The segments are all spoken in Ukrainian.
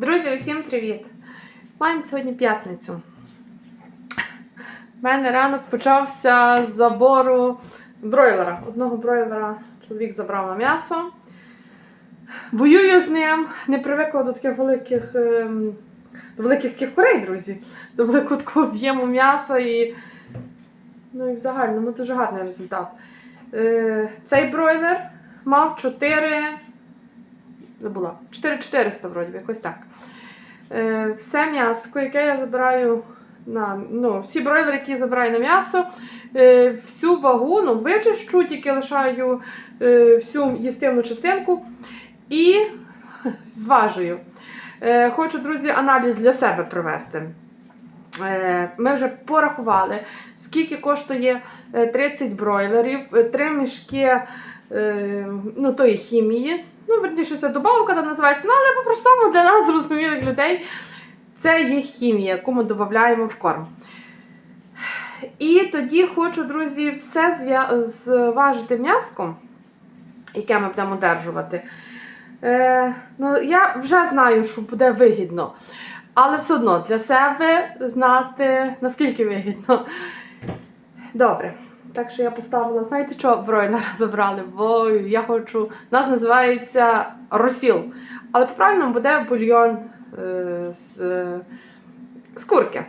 Друзі, усім привіт! Маємо сьогодні п'ятницю. У мене ранок почався з забору бройлера. Одного бройлера чоловік забрав на м'ясо. Воюю з ним, не привикла до таких великих, ем, до великих таких курей, друзі. До великого такого об'єму м'яса і, ну, і в загальному дуже гарний результат. Е, цей бройлер мав 4 забула. 4400 вроді, якось так. Е, все м'ясо, яке я забираю на ну, всі бройлери, які я забираю на м'ясо, е, всю вагу, ну, вичищу, тільки лишаю е, всю їстивну частинку і зважую. Е, хочу, друзі, аналіз для себе провести. Е, Ми вже порахували, скільки коштує е, 30 бройлерів, 3 мішки е, ну, тої хімії. Ну, верніше, це добавка там називається, ну, але по-простому для нас, зрозумілих людей, це є хімія, яку ми додаємо в корм. І тоді хочу, друзі, все зважити м'яском, яке ми будемо одержувати. Е, ну, я вже знаю, що буде вигідно. Але все одно для себе знати, наскільки вигідно. Добре. Так що я поставила, знаєте що, бройлера забрали, бо я хочу. Нас називається розсіл. Але по-правильному буде бульйон е, з, е, з курки.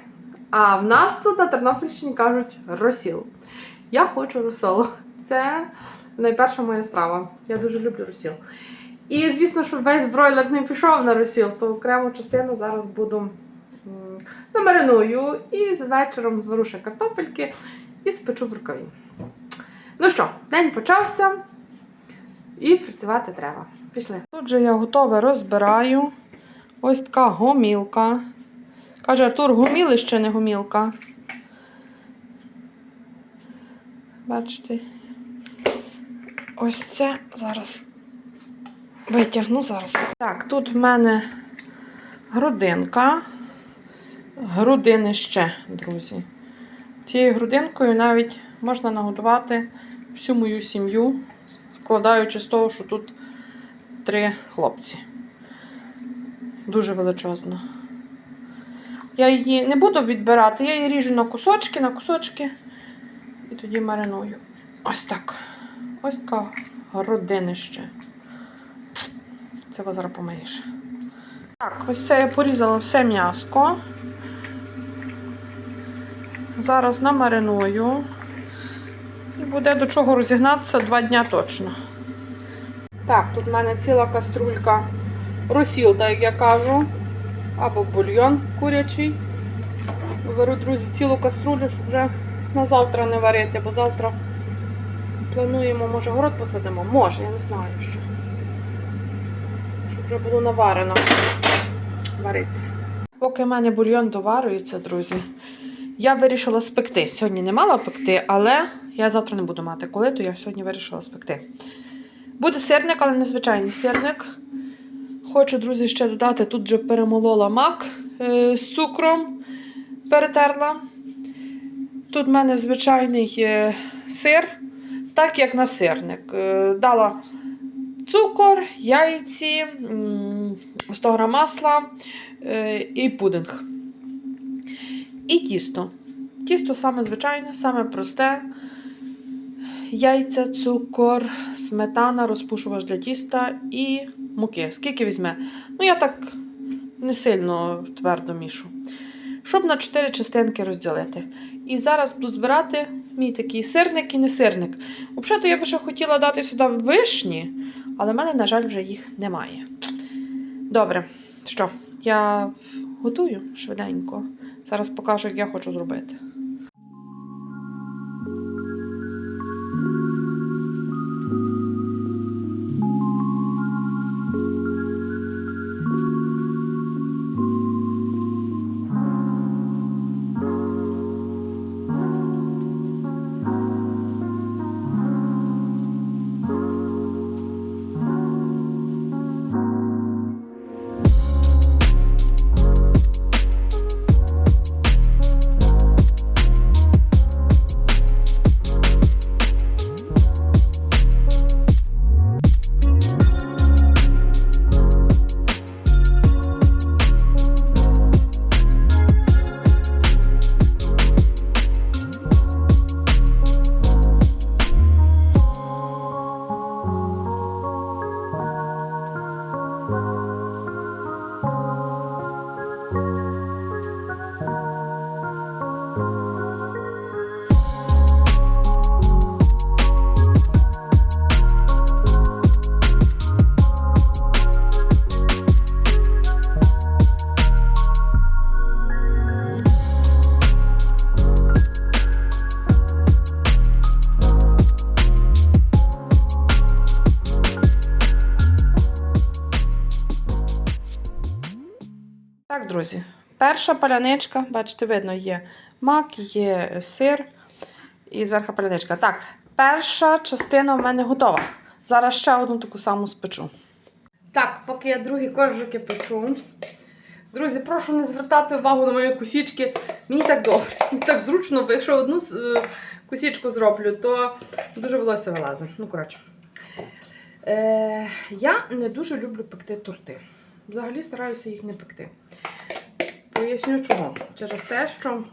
А в нас тут на Тернопільщині кажуть розсіл. Я хочу розсолу. Це найперша моя страва. Я дуже люблю розсіл. І звісно, щоб весь бройлер не пішов на розсіл, то окрему частину зараз буду намариную і вечором звару ще картопельки і спечу в рукаві. Ну що, день почався і працювати треба. Пішли. Тут же я готове розбираю. Ось така гомілка. Каже Артур, гомілище, не гомілка. Бачите? Ось це зараз витягну зараз. Так, тут в мене грудинка. Грудинище, друзі. Цією грудинкою навіть можна нагодувати всю мою сім'ю, складаючи з того, що тут три хлопці. Дуже величезно. Я її не буду відбирати, я її ріжу на кусочки, на кусочки і тоді мариную. Ось так. Ось така грудинище. Це зараз помиєш. Так, ось це я порізала все м'яско. Зараз намариную. І буде до чого розігнатися два дня точно. Так, тут в мене ціла каструлька розсіл, як я кажу. Або бульйон курячий. Беру, друзі, цілу каструлю, щоб вже на завтра не варити, бо завтра плануємо, може, город посадимо. Може, я не знаю ще. Щоб вже було наварено. Вариться. Поки в мене бульйон доварюється, друзі, я вирішила спекти. Сьогодні не мала пекти, але я завтра не буду мати коли, то я сьогодні вирішила спекти. Буде сирник, але не звичайний сирник. Хочу, друзі, ще додати, тут вже перемолола мак е, з цукром, перетерла. Тут в мене звичайний е, сир, так як на сирник. Е, дала цукор, яйці, 100 грам масла і пудинг. І тісто. Тісто саме звичайне, саме просте. Яйця, цукор, сметана, розпушувач для тіста і муки. Скільки візьме? Ну, я так не сильно твердо мішу. Щоб на 4 частинки розділити. І зараз буду збирати мій такий сирник і не сирник. Взагалі, я би ще хотіла дати сюди вишні, але в мене, на жаль, вже їх немає. Добре, що, я готую швиденько. Зараз покажу, як я хочу зробити. Перша паляничка, бачите, видно, є мак, є сир і зверху паляничка. Так, перша частина в мене готова. Зараз ще одну таку саму спечу. Так, поки я другі коржики печу. Друзі, прошу не звертати увагу на мої кусічки. Мені так добре, мені так зручно, бо якщо одну е, кусічку зроблю, то дуже волосся вилазить. Ну, коротше. Е, я не дуже люблю пекти торти. Взагалі стараюся їх не пекти. Поясню чого. Через те, що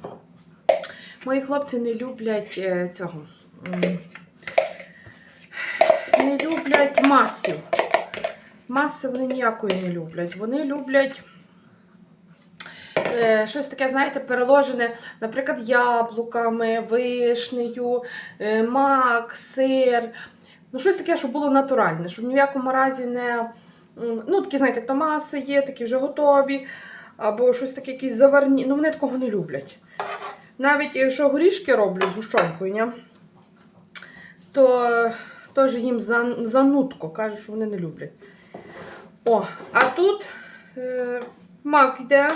мої хлопці не люблять е, цього. Не люблять масів. Маси вони ніякої не люблять. Вони люблять е, щось таке, знаєте, переложене, наприклад, яблуками, вишнею, е, мак, сир. Ну, щось таке, щоб було натуральне, щоб ні в якому разі не. Ну, такі, знаєте, то маси є, такі вже готові, або щось таке, якісь заварні. Ну, вони такого не люблять. Навіть якщо горішки роблю з гущонкою, то е, теж їм зан- занудко, кажуть, що вони не люблять. О, а тут е, мак йде,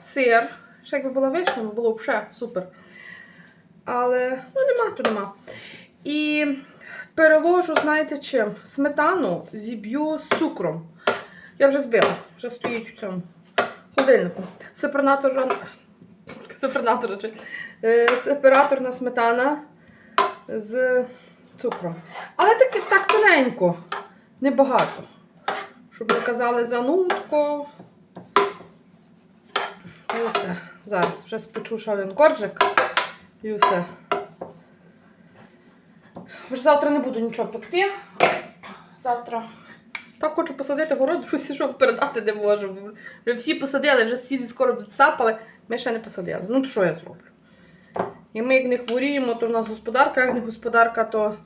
сир. Ще якби була вишня, було б ще супер. Але ну нема, то нема. І переложу, знаєте чим? Сметану зіб'ю з цукром. Я вже збила, вже стоїть в цьому холодильнику. Сепаратор, сепаратор, чи, е, сепараторна сметана з цукром. Але так, так тоненько, небагато. Щоб не казали занудко. І все. Зараз вже спечу ще коржик. І все. Вже завтра не буду нічого пекти. Завтра. Так хочу посадити город, друзі, щоб передати не можу. Вже всі посадили, вже сусіди скоро досапали, ми ще не посадили. Ну, то що я зроблю? І ми як не хворіємо, то в нас господарка, як не господарка, то,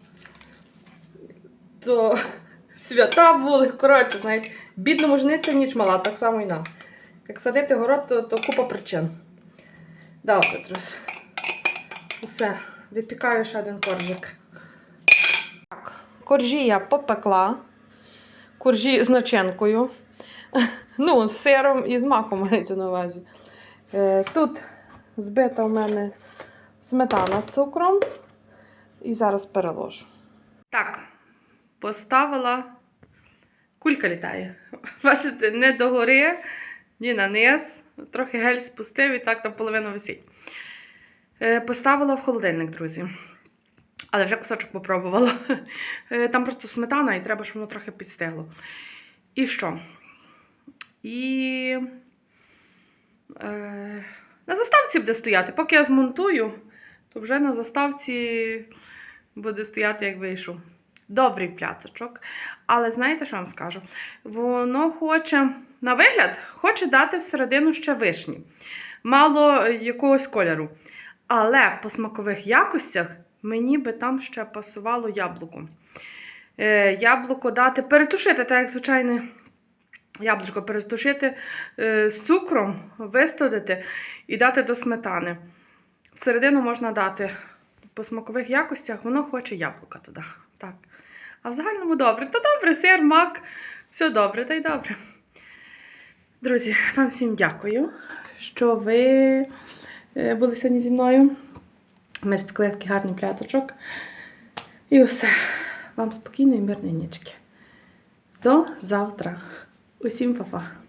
то свята були. Коротше, знаєте, бідному жниця ніч мала, так само і нам. Як садити город, то, то купа причин. Добре, друзі. Усе, випікаю ще один коржик. Так, коржі я попекла. Коржі з начинкою. Ну, з сиром і з маком мається на увазі. Е, Тут збита в мене сметана з цукром. І зараз переложу. Так, поставила. Кулька літає. Бачите, не догори, ні на низ. Трохи гель спустив і так там половина висить. Е, Поставила в холодильник, друзі. Але вже кусочок попробувала. Е, Там просто сметана і треба, щоб воно трохи підстигло. І що? І е, на заставці буде стояти. Поки я змонтую, то вже на заставці буде стояти, як вийшов. Добрий пляцочок. Але знаєте, що вам скажу? Воно хоче, на вигляд, хоче дати всередину ще вишні. Мало якогось кольору. Але по смакових якостях мені би там ще пасувало яблуко. Е, яблуко дати, перетушити, так як звичайне яблучко перетушити е, з цукром, вистудити і дати до сметани. Всередину можна дати по смакових якостях, воно хоче яблука туди. Так. А в загальному добре. Та добре, сир, мак, все добре, та й добре. Друзі, вам всім дякую, що ви е, були сьогодні зі мною. Ми спекли такий гарний пляцочок. І все. Вам спокійної, мирної нічки. До завтра. Усім па-па.